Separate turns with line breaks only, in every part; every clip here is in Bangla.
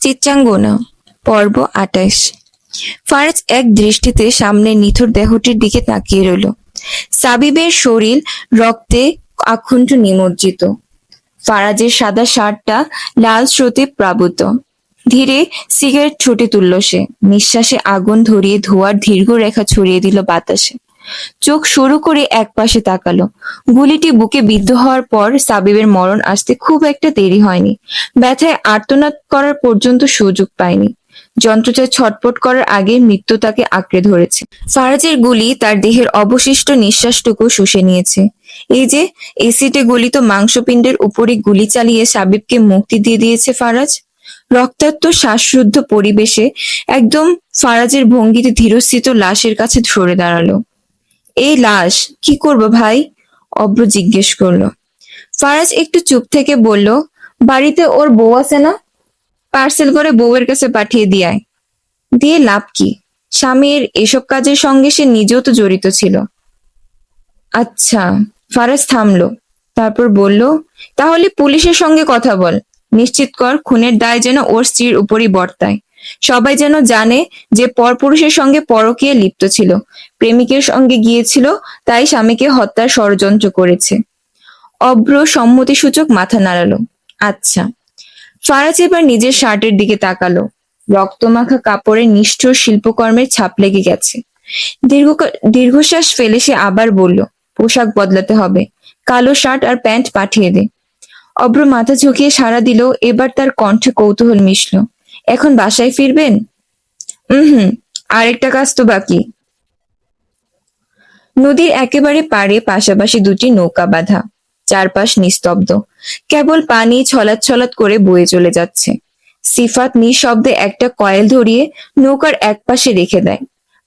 চিত্রাঙ্গনা, পর্ব আটাইশ ফারাজ এক দৃষ্টিতে সামনে নিথর দেহটির দিকে তাকিয়ে রইল। সাবিবের শরীর রক্তে আকুণ্ঠ নিমজ্জিত। ফারাজের সাদা শার্টটা লাল স্রোতে প্লাবিত। ধীরে সিগারেট ছুটে তুলল সে। নিঃশ্বাসে আগুন ধরিয়ে ধোয়ার দীর্ঘ রেখা ছড়িয়ে দিল বাতাসে। চোখ শুরু করে একপাশে তাকালো। গুলিটি বুকে বিদ্ধ হওয়ার পর সাবিবের মরণ আসতে খুব একটা দেরি হয়নি। ব্যথায় আর্তনাদ করার পর্যন্ত সুযোগ পায়নি। যন্ত্রচার ছটপট করার আগে মৃত্যু তাকে আঁকড়ে ধরেছে। ফারাজের গুলি তার দেহের অবশিষ্ট নিঃশ্বাসটুকু শুষে নিয়েছে। এই যে, এসিডে গলিত মাংসপিণ্ডের উপরে গুলি চালিয়ে সাবিবকে মুক্তি দিয়ে দিয়েছে ফারাজ। রক্তাক্ত শ্বাসরুদ্ধ পরিবেশে একদম ফারাজের ভঙ্গিতে ধীরস্থিত লাশের কাছে সরে দাঁড়াল। এই লাশ কি করব ভাই? অব্র জিজ্ঞেস করল। ফারাজ একটু চুপ থেকে বলল, বাড়িতে ওর বউ আছে না? পার্সেল করে বউয়ের কাছে পাঠিয়ে দিয়ায় দিয়ে লাভ কি? স্বামীর এসব কাজের সঙ্গে সে নিজেও তো জড়িত ছিল। আচ্ছা। ফারাজ থামলো, তারপর বলল, তাহলে পুলিশের সঙ্গে কথা বল। নিশ্চিত কর, খুনের দায় যেন ওর স্ত্রীর উপরই বর্তায়। সবাই যেন জানে যে পরপুরুষের সঙ্গে পরকীয়া লিপ্ত ছিল। প্রেমিকের সঙ্গে গিয়েছিল, তাই স্বামীকে হত্যার ষড়যন্ত্র করেছে। অব্র সম্মতিসূচক মাথা নাড়ালো। আচ্ছা ফারাজ এবার নিজের শার্টের দিকে তাকালো। রক্তমাখা কাপড়ে নিষ্ঠুর শিল্পকর্মের ছাপ লেগে গেছে। দীর্ঘ দীর্ঘশ্বাস ফেলে সে আবার বলল, পোশাক বদলাতে হবে। কালো শার্ট আর প্যান্ট পাঠিয়ে দে। অব্র মাথা ঝুঁকিয়ে সাড়া দিল, এবার তার কণ্ঠে কৌতূহল মিশল। এখন বাসায় ফিরবেন? হুম আরেকটা কাজ তো বাকি। নদীর একেবারে পাড়ে পাশাপাশি দুটি নৌকা বাঁধা। চারপাশ নিস্তব্ধ। কেবল পানি ছলাৎ ছলাৎ করে বয়ে চলে যাচ্ছে। সিফাত নিঃশব্দে একটা কয়েল ধরিয়ে নৌকার এক পাশে রেখে দেয়।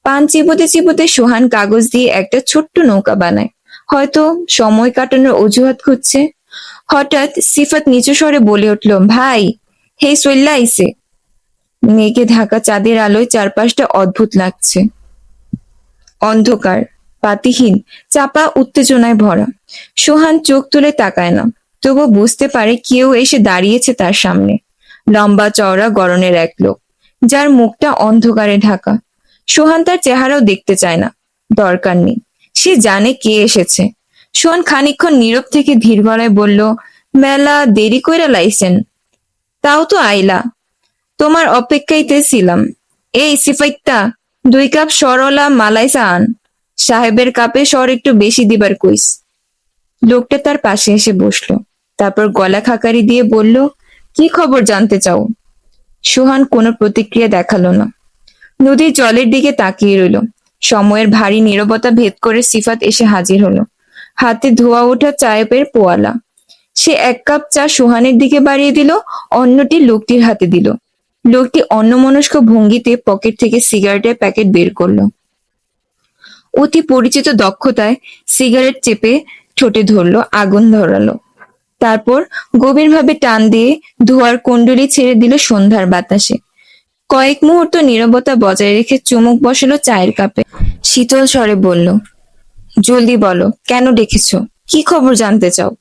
পান চিবোতে চিবোতে সোহান কাগজ দিয়ে একটা ছোট্ট নৌকা বানায়। হয়তো সময় কাটানোর অজুহাত খুঁজছে। হঠাৎ সিফাত নিচু স্বরে বলে উঠল, ভাই, হে সল্লা আইসে মেঘে ঢাকা চাঁদের আলোয় চারপাশটা অদ্ভুত লাগছে। অন্ধকার, পাতিহীন, চাপা, উত্তেজনায় ভরা। সোহান চোখ তুলে তাকায় না তবু বুঝতে পারে কেউ এসে দাঁড়িয়েছে তার সামনে। লম্বা চওড়া গরনের এক লোক, যার মুখটা অন্ধকারে ঢাকা। সোহান তার চেহারাও দেখতে চায় না, দরকার নেই, সে জানে কে এসেছে। সোহান খানিকক্ষণ নীরব থেকে ধীর গলায় বলল, মেলা দেরি কইরা লাইছেন। তাও তো আইলা তোমার অপেক্ষাইতে ছিলাম। এই সিফাইতটা দুই কাপ সরলা মালাই আন সাহেবের কাপে সর একটু বেশি দিবার কইস। লোকটা তার পাশে এসে বসল। তারপর গলা খাকারি দিয়ে বলল, কি খবর জানতে চাও? সোহান কোনো প্রতিক্রিয়া দেখাল না। নদীর জলের দিকে তাকিয়ে রইল। সময়ের ভারী নীরবতা ভেদ করে সিফাত এসে হাজির হলো। হাতে ধোয়া ওঠা চায়ের পোয়ালা। সে এক কাপ চা সোহানের দিকে বাড়িয়ে দিল, অন্যটি লোকটির হাতে দিল। লোকটি অন্যমনস্ক ভঙ্গিতে পকেট থেকে সিগারেটের প্যাকেট বের করল। অতি পরিচিত দক্ষতায় সিগারেট চেপে ঠোঁটে ধরলো, আগুন ধরালো। তারপর গভীরভাবে টান দিয়ে ধোয়ার কুণ্ডলি ছেড়ে দিল সন্ধ্যার বাতাসে। কয়েক মুহূর্ত নীরবতা বজায় রেখে চুমুক বসালো চায়ের কাপে। শীতল স্বরে বলল, জলদি বলো, কেন ডেকেছ? কি খবর জানতে চাও?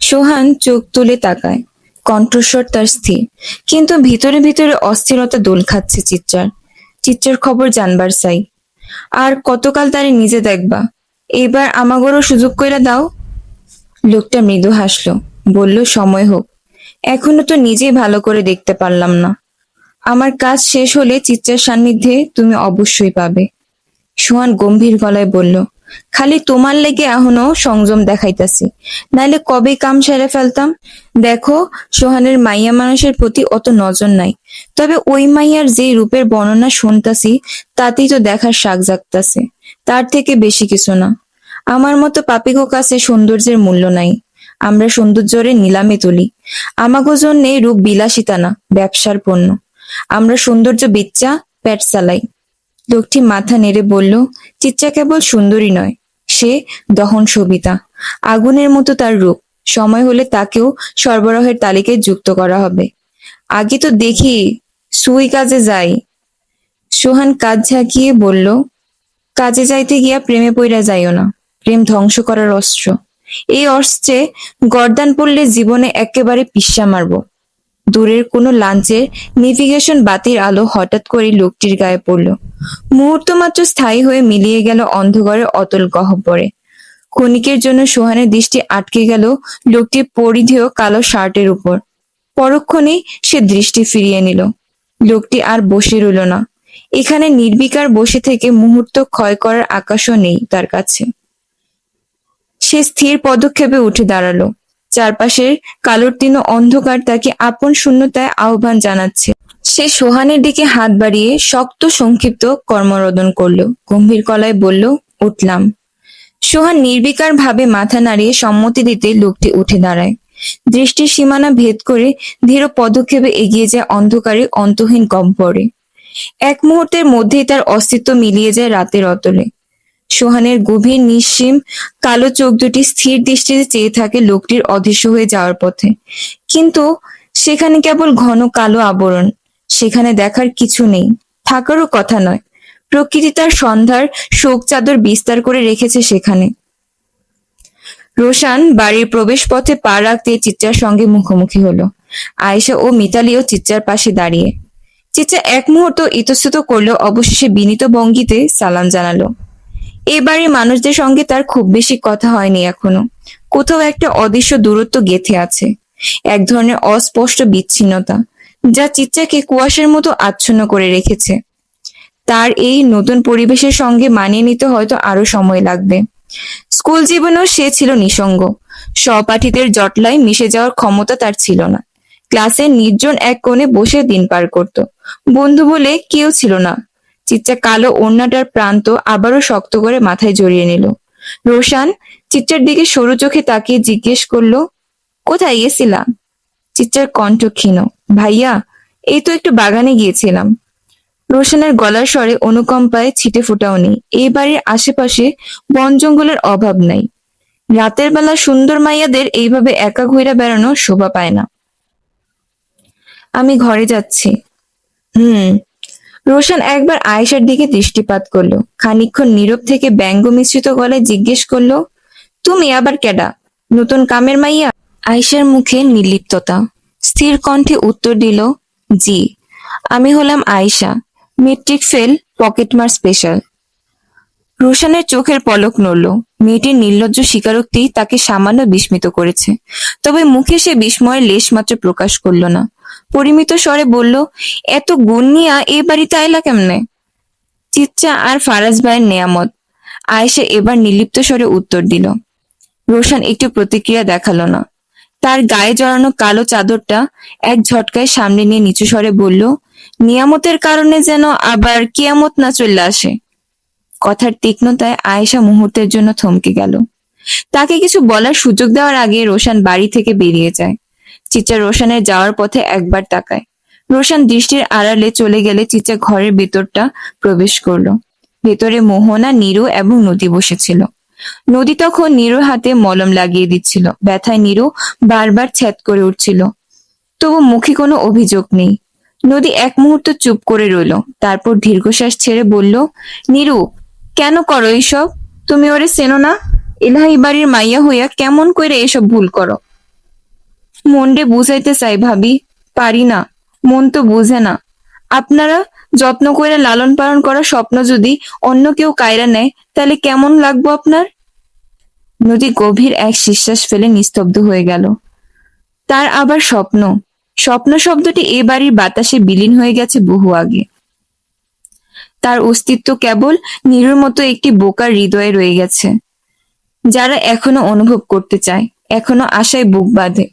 সোহান চোখ তুলে তাকায়। কণ্ঠস্বর তার স্থির। কিন্তু ভিতরে ভিতরে অস্থিরতা দোল খাচ্ছে চিত্রার চিত্রার খবর জানবার চাই। আর কতকাল তারে নিজে দেখবা? এবার আমাগরও সুযোগ কইরা দাও। লোকটা মৃদু হাসলো। বলল, সময় হোক। এখনও তো নিজেই ভালো করে দেখতে পারলাম না। আমার কাজ শেষ হলে চিত্রার সান্নিধ্যে তুমি অবশ্যই পাবে। সোহান গম্ভীর গলায় বলল খালি তোমার লেগে এখনও সংযম দেখাইতাছি। নাইলে কবে কাম সেরে ফেলতাম? দেখো, সোহানের মাইয়া মানুষের প্রতি অত নজর নাই। তবে ওই মাইয়ার যে রূপের বর্ণনা শুনতাছি, তাতেই তো দেখার শাক জাগতাছে। তার থেকে বেশি কিছু না। আমার মতো পাপিকো কাছে সৌন্দর্যের মূল্য নাই। আমরা সৌন্দর্যরে নিলামে তুলি। আমাগো জন্যে রূপ বিলাসিতা না, ব্যবসার পণ্য। আমরা সৌন্দর্য বিচ্চা, পেট চালাই। লোকটি মাথা নেড়ে বলল, চিচ্চা কেবল সুন্দরী নয়, সে দহন সবিতা। আগুনের মতো তার রূপ। সময় হলে তাকেও সরবরাহের তালিকায় যুক্ত করা হবে। আগে তো দেখি সুই কাজে যাই। সোহান কাজ ঝাঁকিয়ে বলল, কাজে যাইতে গিয়া প্রেমে পইরা যাইও না। প্রেম ধ্বংস করার অস্ত্র। এই অস্ত্রে গর্দান পড়লে জীবনে একেবারে পিস্যা মারবো। দূরের কোনো লাঞ্চের নেভিগেশন বাতির আলো হঠাৎ করে লোকটির গায়ে পড়ল। মুহূর্ত মাত্র স্থায়ী হয়ে মিলিয়ে গেল অন্ধকারের অতল গহ্বরে। ক্ষণিকের জন্য সোহানের দৃষ্টি আটকে গেল লোকটির পরিধেয় কালো শার্টের উপর। পরক্ষণেই সে দৃষ্টি ফিরিয়ে নিল। লোকটি আর বসে রইল না। এখানে নির্বিকার বসে থেকে মুহূর্ত ক্ষয় করার আকাশও নেই তার কাছে। সে স্থির পদক্ষেপে উঠে দাঁড়াল। চারপাশের কালোর তীর্ণ অন্ধকার তাকে আপন শূন্যতায় আহ্বান জানাচ্ছে। সে সোহানের দিকে হাত বাড়িয়ে শক্ত সংক্ষিপ্ত কর্মরোদন করল। গম্ভীর কলায় বলল, উঠলাম। সোহান নির্বিকার ভাবে মাথা নাড়িয়ে সম্মতি দিতে লোকটি উঠে দাঁড়ায়। দৃষ্টির সীমানা ভেদ করে ধীর পদক্ষেপে এগিয়ে যায় অন্ধকারে অন্তহীন গহ্বরে এক মুহূর্তের মধ্যেই তার অস্তিত্ব মিলিয়ে যায় রাতের অতলে। সোহানের গভীর নিঃসীম কালো চোখ দুটি স্থির দৃষ্টিতে চেয়ে থাকে লোকটির অদৃশ্য হয়ে যাওয়ার পথে। কিন্তু সেখানে কেবল ঘন কালো আবরণ, সেখানে দেখার কিছু নেই, থাকারও কথা নয়। প্রকৃতি তার সন্ধ্যার শোক চাদর বিস্তার করে রেখেছে সেখানে। রোশান বাড়ির প্রবেশ পথে পা রাখতে চিত্রার সঙ্গে মুখোমুখি হলো। আয়েশা ও মিতালিও চিত্রার পাশে দাঁড়িয়ে। চিত্রা এক মুহূর্ত ইতস্তত করলেও অবশেষে বিনীত ভঙ্গিতে সালাম জানালো। এ বাড়ির মানুষদের সঙ্গে তার খুব বেশি কথা হয়নি এখনও। কোথাও একটা অদৃশ্য দূরত্ব গেথে আছে। এক ধরনের অস্পষ্ট বিচ্ছিন্নতা, যা চিত্রাকে কুয়াশার মতো আচ্ছন্ন করে রেখেছে। তার এই নতুন পরিবেশের সঙ্গে মানিয়ে নিতে হয়তো আরও সময় লাগবে। স্কুল জীবনেও সে ছিল নিসঙ্গ। সহপাঠীদের জটলায় মিশে যাওয়ার ক্ষমতা তার ছিল না। ক্লাসের নির্জন এক কোণে বসে দিন পার করত। বন্ধু বলে কেউ ছিল না। চিত্রা কালো ওড়নাটার প্রান্ত আবারও শক্ত করে মাথায় জড়িয়ে নিল। রোশান চিত্রার দিকে সরু চোখে তাকিয়ে জিজ্ঞেস করল, কোথায় গেছিলা চিত্রার কণ্ঠ ক্ষীণ, ভাইয়া, এই তো একটু বাগানে গিয়েছিলাম। রোশানের গলার স্বরে অনুকম্পায় ছিটে ফোটাও নেই এই বাড়ির আশেপাশে বন জঙ্গলের অভাব নাই। রাতের বেলা সুন্দর মাইয়াদের এইভাবে একা ঘুরে বেড়ানো শোভা পায় না। আমি ঘরে যাচ্ছি। হুম রোশন একবার আয়েশার দিকে দৃষ্টিপাত করল। খানিকক্ষণ নীরব থেকে ব্যঙ্গ মিশ্রিত গলায় জিজ্ঞেস করল, তুমি আবার কেডা? নতুন কামের মাইয়া? আয়েশার মুখে নির্লিপ্ততা। স্থির কণ্ঠে উত্তর দিল, জি, আমি হলাম আয়েশা, মেট্রিক ফেল পকেটমার স্পেশাল। রোশনের চোখের পলক নড়ল। মেয়েটির নির্লজ্জ স্বীকারোক্তি তাকে সামান্য বিস্মিত করেছে, তবে মুখে সে বিস্ময়ের লেশ মাত্র প্রকাশ করল না। পরিমিত স্বরে বলল, এত গুণ নিয়া এ বাড়িতে আইলা কেমনে? চিচ্চা আর ফারাজ ভাইয়ের নেয়ামত। আয়েশা এবার নির্লিপ্ত স্বরে উত্তর দিল, রোশন একটু প্রতিক্রিয়া দেখাল না। তার গায়ে জড়ানো কালো চাদরটা এক ঝটকায় সামনে নিয়ে নিচু স্বরে বলল, নিয়ামতের কারণে যেন আবার কিয়ামত না চলে আসে? কথার তীক্ষ্ণতায় আয়েশা মুহূর্তের জন্য থমকে গেল। তাকে কিছু বলার সুযোগ দেওয়ার আগে রোশান বাড়ি থেকে বেরিয়ে যায়। চিচা রোশানের যাওয়ার পথে একবার তাকায়। রোশান দৃষ্টির আড়ালে চলে গেলে চিচা ঘরের ভেতরটা প্রবেশ করল। ভেতরে মোহনা, নীরু এবং নদী বসেছিল। নদী তখন নীরুর হাতে মলম লাগিয়ে দিচ্ছিল। ব্যথায় নীরু বারবার ছ্যাদ করে উঠছিল। তবু মুখে কোনো অভিযোগ নেই। নদী এক মুহূর্ত চুপ করে রইল। তারপর দীর্ঘশ্বাস ছেড়ে বলল, নীরু, কেন করো এইসব? তুমি ওরে চেনো না? এলাহি বাড়ির মাইয়া হইয়া কেমন করে এসব ভুল করো? মনরে বুঝাইতে চাই ভাবি, পারি না, মন তো বুঝে না। আপনারা যত্ন করে লালন পালন করা স্বপ্ন যদি অন্য কেউ কায়রা নেয়, তাহলে কেমন লাগবো আপনার? নদী গভীর এক নিঃশ্বাস ফেলে নিস্তব্ধ হয়ে গেল। তার আবার স্বপ্ন। স্বপ্ন শব্দটি এ বাড়ির বাতাসে বিলীন হয়ে গেছে বহু আগে। তার অস্তিত্ব কেবল নিরুর মতো একটি বোকার হৃদয়ে রয়ে গেছে। যারা এখনও অনুভব করতে চায়, এখনও আশায় বুক বাঁধে।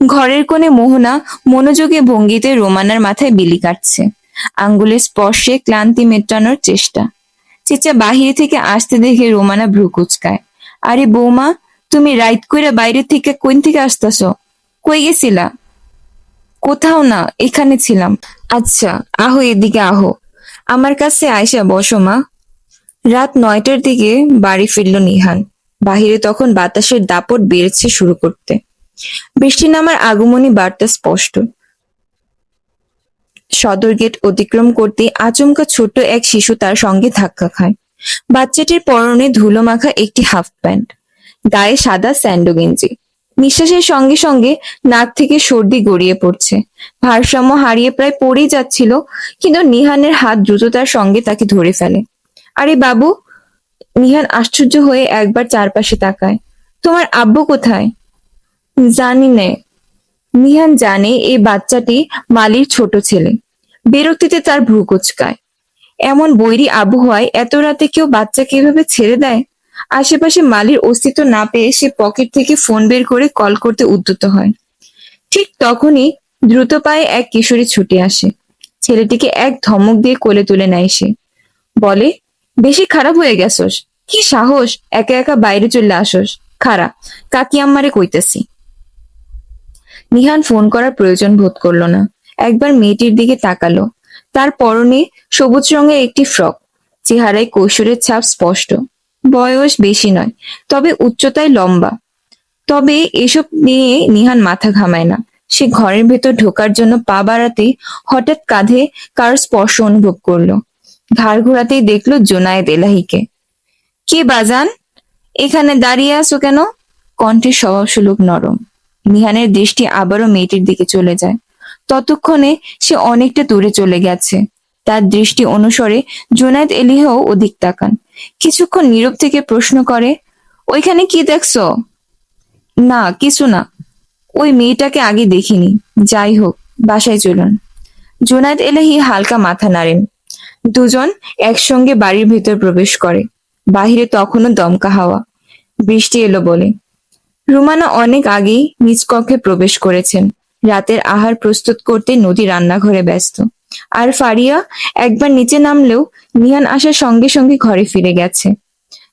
ঘরের কোণে মোহনা মনোযোগে ভঙ্গিতে রোমানার মাথায় বিলি কাটছে। আঙ্গুলের স্পর্শে ক্লান্তি মেটানোর চেষ্টা। চেঁচা বাহিরে থেকে আসতে দেখে রোমানা ভ্রু কুচকায়। আরে বৌমা, তুমি রাইট কইরা বাইরে থেকে কোন থেকে আসতেছ? কই গেছিলা? কোথাও না, এখানে ছিলাম। আচ্ছা আহো এদিকে আহো। আমার কাছে আয়সা বসো মা। রাত নয়টার দিকে বাড়ি ফিরল নিহান। বাহিরে তখন বাতাসের দাপট বেড়েছে শুরু করতে। বৃষ্টি নামার আগমনী বার্তা স্পষ্ট। সদর গেট অতিক্রম করতে আচমকা ছোট্ট এক শিশু তার সঙ্গে ধাক্কা খায়। বাচ্চাটির পরনে ধুলো মাখা একটি হাফ প্যান্ট, গায়ে সাদা স্যান্ডো গেঞ্জি। নিঃশ্বাসের সঙ্গে সঙ্গে নাক থেকে সর্দি গড়িয়ে পড়ছে। ভারসাম্য হারিয়ে প্রায় পড়েই যাচ্ছিল, কিন্তু নিহানের হাত দ্রুততার সঙ্গে তাকে ধরে ফেলে। আরে বাবু, নিহান আশ্চর্য হয়ে একবার চারপাশে তাকায়, তোমার আব্বু কোথায়? জানি নে। নিহান জানে এই বাচ্চাটি মালির ছোট ছেলে। বিরক্তিতে তার ভ্রু কুচকায়। এমন বৈরী আবহাওয়ায় এত রাতে কেউ বাচ্চাকে এভাবে ছেড়ে দেয়? আশেপাশে মালির অস্তিত্ব না পেয়ে সে পকেট থেকে ফোন বের করে কল করতে উদ্যত হয়। ঠিক তখনই দ্রুত পায়ে এক কিশোরী ছুটে আসে। ছেলেটিকে এক ধমক দিয়ে কোলে তুলে নেয় সে। বলে, বেশি খারাপ হয়ে গেছস। কি সাহস? একা একা বাইরে চলে আসস। খারাপ। কাকি আম্মারে কইতেছি। নিহান ফোন করার প্রয়োজন বোধ করল না। একবার মেয়েটির দিকে তাকালো। তার পরনে সবুজ রঙের একটি ফ্রক। চেহারায় কৈশোরের ছাপ স্পষ্ট। বয়স বেশি নয়, তবে উচ্চতায় লম্বা। তবে এসব নিয়ে নিহান মাথা ঘামায় না। সে ঘরের ভেতর ঢোকার জন্য পা বাড়াতেই হঠাৎ কাঁধে কার স্পর্শ অনুভব করল। ঘাড় ঘোরাতেই দেখল জোনায়েদ এলাহিকে। কে বাজান? এখানে দাঁড়িয়ে আছো কেন? কণ্ঠের স্বভাবসুলভ নরম। নিহানের দৃষ্টি আবারও মেয়েটির দিকে চলে যায়। ততক্ষণে সে অনেকটা দূরে চলে গেছে। তার দৃষ্টি অনুসরে জোনায়েদ এলিহাও অধিক তাকান। কিছুক্ষণ নীরব থেকে প্রশ্ন করে, ওইখানে কি দেখছ? না, কিছু না। ওই মেয়েটাকে আগে দেখিনি। যাই হোক, বাসায় চলুন। জোনায়েদ এলাহি হালকা মাথা নাড়েন। দুজন একসঙ্গে বাড়ির ভেতর প্রবেশ করে। বাহিরে তখনও দমকা হাওয়া। বৃষ্টি এলো বলে। রুমানা অনেক আগেই নিজ কক্ষে প্রবেশ করেছেন। রাতের আহার প্রস্তুত করতে নদী রান্নাঘরে ব্যস্ত। আর ফারিয়া একবার নিচে নামলেও নিহান আসার সঙ্গে সঙ্গে ঘরে ফিরে গেছে।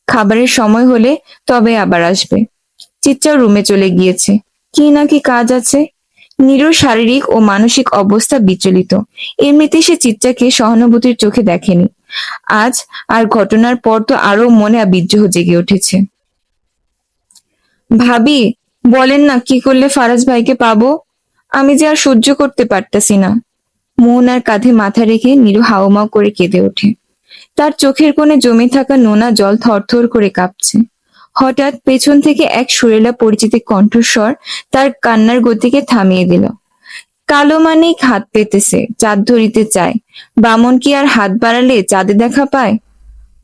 খাবারের সময় হলে তবে আবার আসবে। চিত্রাও রুমে চলে গিয়েছে। কি না কি কাজ আছে? নিরুর শারীরিক ও মানসিক অবস্থা বিচলিত। এমনিতে সে চিত্রাকে সহানুভূতির চোখে দেখেনি। আজ আর ঘটনার পর তো আরও মনে বিদ্রোহ জেগে উঠেছে। ভাবি, বলেন না কি করলে ফারাজ ভাইকে পাবো? আমি যে আর সহ্য করতে পারতাছি না। মন মোহনার কাঁধে মাথা রেখে নিরু হাওমাও করে কেঁদে ওঠে। তার চোখের কোণে জমে থাকা নোনা জল থরথর করে কাঁপছে। হঠাৎ পেছন থেকে এক সুরেলা পরিচিত কণ্ঠস্বর তার কান্নার গতিকে থামিয়ে দিল। কালো মানিক হাত পেতেছে, চাঁদ ধরিতে চায়। বামন কি আর হাত বাড়ালে চাঁদে দেখা পায়?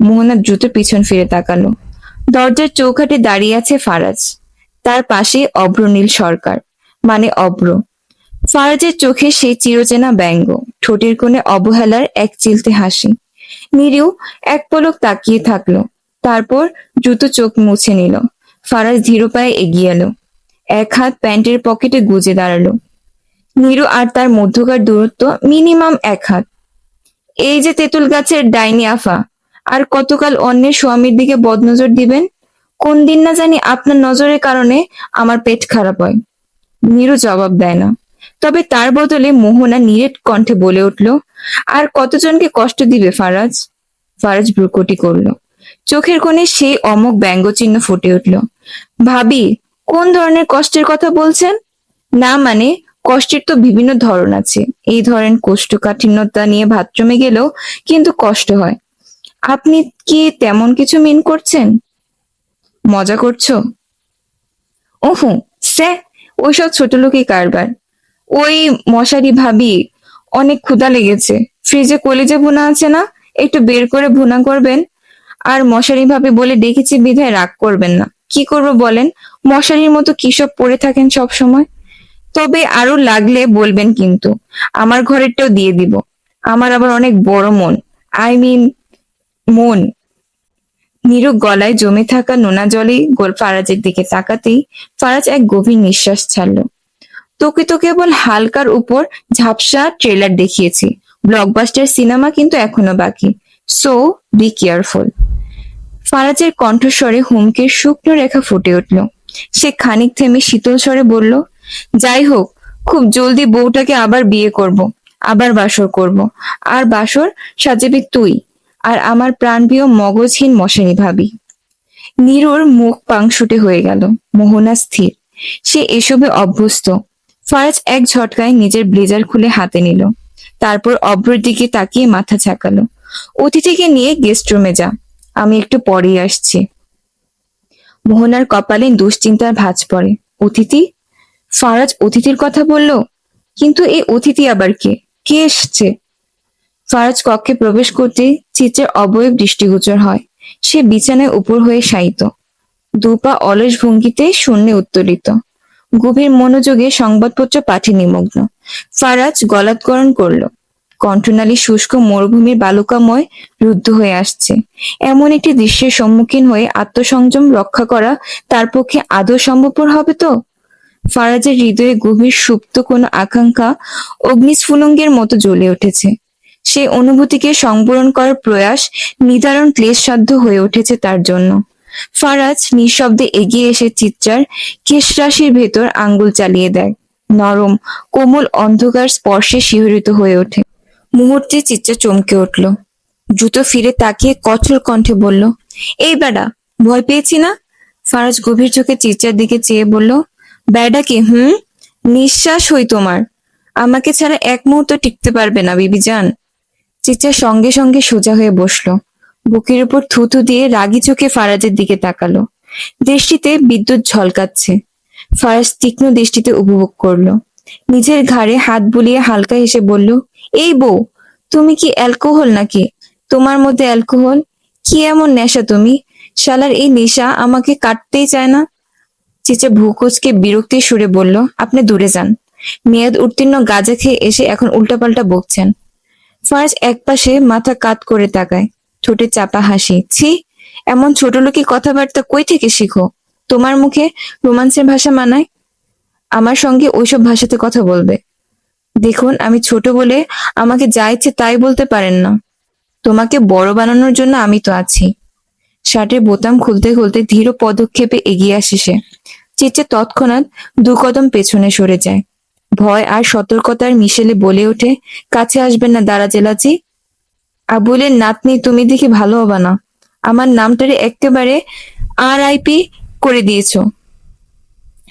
মোহনা দ্রুত পিছন ফিরে তাকালো। দরজার চৌখাটে দাঁড়িয়ে আছে ফারাজ। তার পাশে অভ্রনীল সরকার মানে অভ্র ফারাজের চোখে সেই চিরচেনা ব্যঙ্গ, ঠোঁটের কোণে অবহেলার এক চিলতে হাসি। নিরিউ এক পলক তাকিয়ে থাকল, তারপর দ্রুত চোখ মুছে নিল। ফারাজ ধীর পায়ে এগিয়ে এলো, এক হাত প্যান্টের পকেটে গুজে দাঁড়াল। নিরু আর তার মধ্যকার দূরত্ব মিনিমাম এক হাত। এই যে তেঁতুল গাছের ডাইনি আফা, আর কতকাল অন্যের স্বামীর দিকে বদনজর দিবেন? কোন দিন না জানি আপনার নজরের কারণে আমার পেট খারাপ হয়। নিরু জবাব দেয় না। তবে তার বদলে মোহনা নিরেট কণ্ঠে বলে উঠল, আর কতজনকে কষ্ট দিবে ফারাজ? ফারাজ ভ্রুকটি করল। চোখের কোণে সেই অমক ব্যঙ্গচিহ্ন ফুটে উঠল। ভাবি, কোন ধরনের কষ্টের কথা বলছেন? না মানে কষ্টের তো বিভিন্ন ধরন আছে। এই ধরেন কোষ্ঠকাঠিন্যতা নিয়ে বাথরুমে গেলেও কিন্তু কষ্ট হয়। আপনি কি তেমন কিছু মিন করছেন? মজা করছ? ওহু সে ওইসব ছোট লোকই কারবার। ওই মশারি ভাবি, অনেক ক্ষুধা লেগেছে। ফ্রিজে কলিজে ভুনা আছে না? একটু বের করে ভুনা করবেন। আর মশারি ভাবে বলে দেখেছি বিধায় রাগ করবেন না। কি করব বলেন? মশারির মতো কিসব পড়ে থাকেন সব সময়? তবে আরও লাগলে বলবেন কিন্তু। আমার ঘরেরটাও দিয়ে দিব। আমার আবার অনেক বড় মন। আই মিন, মন। নিরু গলায় জমে থাকা নোনা জলে গোল ফারাজের দিকে তাকাতেই ফারাজ এক গভীর নিঃশ্বাস ছাড়লো। তোকে তো কেবল হালকার উপর ঝাপসা ট্রেলার দেখিয়েছি। ব্লকবাস্টার সিনেমা কিন্তু এখনও বাকি। সো বি কেয়ারফুল ফারাজের কণ্ঠস্বরে হুমকির শুকনো রেখা ফুটে উঠল। সে খানিক থেমে শীতল স্বরে বলল, যাই হোক, খুব জলদি বউটাকে আবার বিয়ে করব, আবার বাসর করব। আর বাসর সাজাবি তুই আর আমার প্রাণপ্রিয় মগজহীন মশানি ভাবি। নীরুর মুখ পাংশুটে হয়ে গেল। মোহনা স্থির। সে এসবে অভ্যস্ত। ফারাজ এক ঝটকায় নিজের ব্লেজার খুলে হাতে নিল। তারপর অভ্রর দিকে তাকিয়ে মাথা ঝাঁকালো। অতিথিকে নিয়ে গেস্ট রুমে যা। আমি একটু পরেই আসছি। মোহনার কপালে দুশ্চিন্তার ভাঁজ পড়ে। অতিথি? ফারাজ অতিথির কথা বলল, কিন্তু এই অতিথি আবার কে? কে এসছে? ফারাজ কক্ষে প্রবেশ করতে চিত্রের অবয়ব দৃষ্টিগোচর হয়। সে বিছানায় উপর হয়ে শায়িত। দুপা অলস ভঙ্গিতে শূন্যে উত্তোলিত। গভীর মনোযোগে সংবাদপত্র পাঠে নিমগ্ন। ফারাজ গলাৎকরণ করল, কণ্ঠনালী শুষ্ক মরুভূমির বালুকাময় রুদ্ধ হয়ে আসছে। এমন একটি দৃশ্যের সম্মুখীন হয়ে আত্মসংযম রক্ষা করা তার পক্ষে আদৌ সম্ভবপর হবে তো? ফারাজের হৃদয়ে গভীর সুপ্ত কোনো আকাঙ্ক্ষা অগ্নিস্ফুলঙ্গের মতো জ্বলে উঠেছে। সেই অনুভূতিকে সংবরণ করার প্রয়াস নিদারুণ ক্লেশসাধ্য হয়ে উঠেছে তার জন্য। ফারাজ নিঃশব্দে এগিয়ে এসে চিত্রার কেশরাশির ভেতর আঙ্গুল চালিয়ে দেয়। নরম, কোমল অন্ধকার স্পর্শে শিহরিত হয়ে ওঠে। মুহূর্তে চিত্রা চমকে উঠল। দ্রুত ফিরে তাকিয়ে কঠোর কণ্ঠে বলল, এই বেডা, ভয় পেয়েছি না? ফারাজ গভীর চোখে চিত্রার দিকে চেয়ে বলল, বেডা হুম? নিঃশ্বাস হই তোমার। আমাকে ছাড়া এক মুহূর্ত টিকতে পারবে না বিবি চিত্রা সঙ্গে সঙ্গে সোজা হয়ে বসল। বুকের উপর থুতু দিয়ে রাগি চোখে ফারাজের দিকে তাকালো। দৃষ্টিতে বিদ্যুৎ ঝলকাচ্ছে। ফারাজ তীক্ষ্ণ দৃষ্টিতে উপভোগ করল। নিজের ঘাড়ে হাত বুলিয়ে হালকা হেসে বলল, এই বউ, তুমি কি অ্যালকোহল নাকি? তোমার মধ্যে অ্যালকোহল? কি এমন নেশা তুমি? শালার এই নেশা আমাকে কাটতেই চায় না? চিচা ভূকোচকে বিরক্তি সুরে বলল, আপনি দূরে যান। মেয়াদ উত্তীর্ণ গাঁজা খেয়ে এসে এখন উল্টাপাল্টা বকছেন। ফারাজ একপাশে মাথা কাত করে তাকায়। ঠোঁটে চাপা হাসি। ছি, এমন ছোট লোকি কথাবার্তা কই থেকে শিখো? তোমার মুখে রোমান্সের ভাষা মানায়? আমার সঙ্গে ওইসব ভাষাতে কথা বলবে। দেখুন, আমি ছোট বলে আমাকে যা ইচ্ছে তাই বলতে পারেন না। তোমাকে বড় বানানোর জন্য আমি তো আছি। শার্টের বোতাম খুলতে খুলতে ধীর পদক্ষেপে এগিয়ে আসে সে। চিচ্ছে তৎক্ষণাৎ দু কদম পেছনে সরে যায়। ভয় আর সতর্কতার মিশেলে বলে ওঠে, কাছে আসবেন না দাঁড়া জেলাচি আবুলের নাতনি তুমি দেখি ভালো হবা না। আমার নামটারে একেবারে আর আইপি করে দিয়েছ।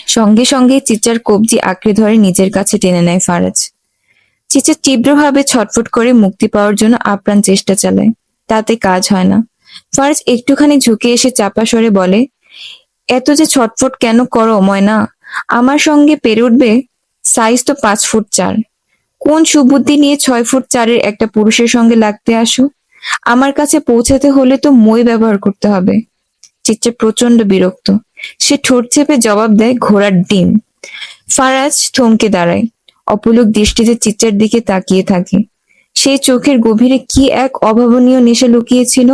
সঙ্গে সঙ্গে চিচার কবজি আঁকড়ে ধরে নিজের কাছে টেনে নেয় ফারাজ। চিচা তীব্রভাবে ছটফট করে মুক্তি পাওয়ার জন্য আপ্রাণ চেষ্টা চালায়। তাতে কাজ হয় না। ফারাজ একটুখানি ঝুঁকে এসে চাপা সরে বলে, এত যে ছটফট কেন করো, ময়না? আমার সঙ্গে পেরে উঠবে? সাইজ তো পাঁচ ফুট চার। কোন সুবুদ্ধি নিয়ে ছয় ফুট চারের একটা পুরুষের সঙ্গে লাগতে আসো? আমার কাছে পৌঁছাতে হলে তো মই ব্যবহার করতে হবে। চিত্রে প্রচণ্ড বিরক্ত। সে ঠোঁট চেপে জবাব দেয়, ঘোড়ার ডিম। ফারাজ থমকে দাঁড়ায়। অপলক দৃষ্টিতে চিত্রার দিকে তাকিয়ে থাকে। সেই চোখের গভীরে কি এক অভাবনীয় নেশা লুকিয়েছিল?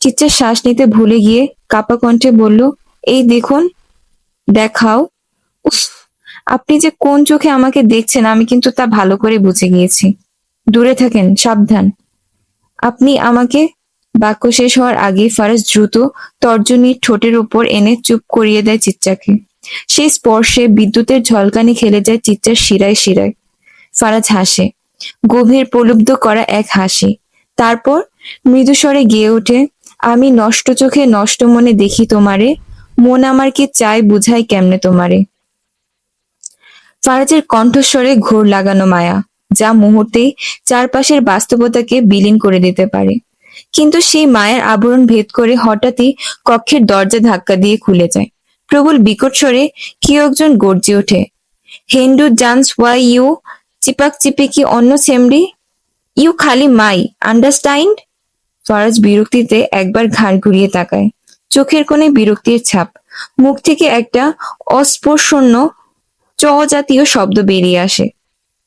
চিত্রার শ্বাস নিতে ভুলে গিয়ে কাপা কণ্ঠে বলল, এই দেখুন, দেখাও। আপনি যে কোন চোখে আমাকে দেখছেন, আমি কিন্তু তা ভালো করে বুঝে গিয়েছি। দূরে থাকেন, সাবধান। আপনি আমাকে বাক্য শেষ হওয়ার আগে ফারাজ দ্রুত তর্জনী ঠোঁটের উপর এনে চুপ করিয়ে দেয় চিচ্চাকে সেই স্পর্শে বিদ্যুতের ঝলকানি খেলে যায় চিচ্চার শিরায় শিরায়। ফারাজ হাসে। গভীর প্রলুব্ধ করা এক হাসি। তারপর মৃদুস্বরে গেয়ে ওঠে, আমি নষ্ট চোখে নষ্ট মনে দেখি তোমারে। মন আমার কি চাই বুঝাই কেমনে তোমারে? ফারাজের কণ্ঠস্বরে ঘোর লাগানো মায়া, যা মুহূর্তে চারপাশের বাস্তবতাকে বিলীন করে দিতে পারে। কিন্তু সেই মায়ের আবরণ ভেদ করে হঠাৎই কক্ষের দরজা ধাক্কা দিয়ে খুলে যায়। প্রবল বিকট স্বরে কেউ একজন গর্জে ওঠে। হেন্ডু, জানস, ওয়াই ইউ? চিপাক চিপিকি অন্য সেমরি? ইউ খালি মাই, আন্ডারস্ট্যান্ড? ফরাজ বিরক্তিতে একবার ঘাড় ঘুরিয়ে তাকায়। চোখের কোণে বিরক্তির ছাপ। মুখ থেকে একটা অস্পর্শন্য চ জাতীয় শব্দ বেরিয়ে আসে।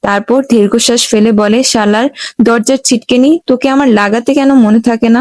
তারপর দীর্ঘশ্বাস ফেলে বলে, শালার দরজার ছিটকে ছিটকেনি, তোকে আমার লাগাতে কেন মনে থাকে না?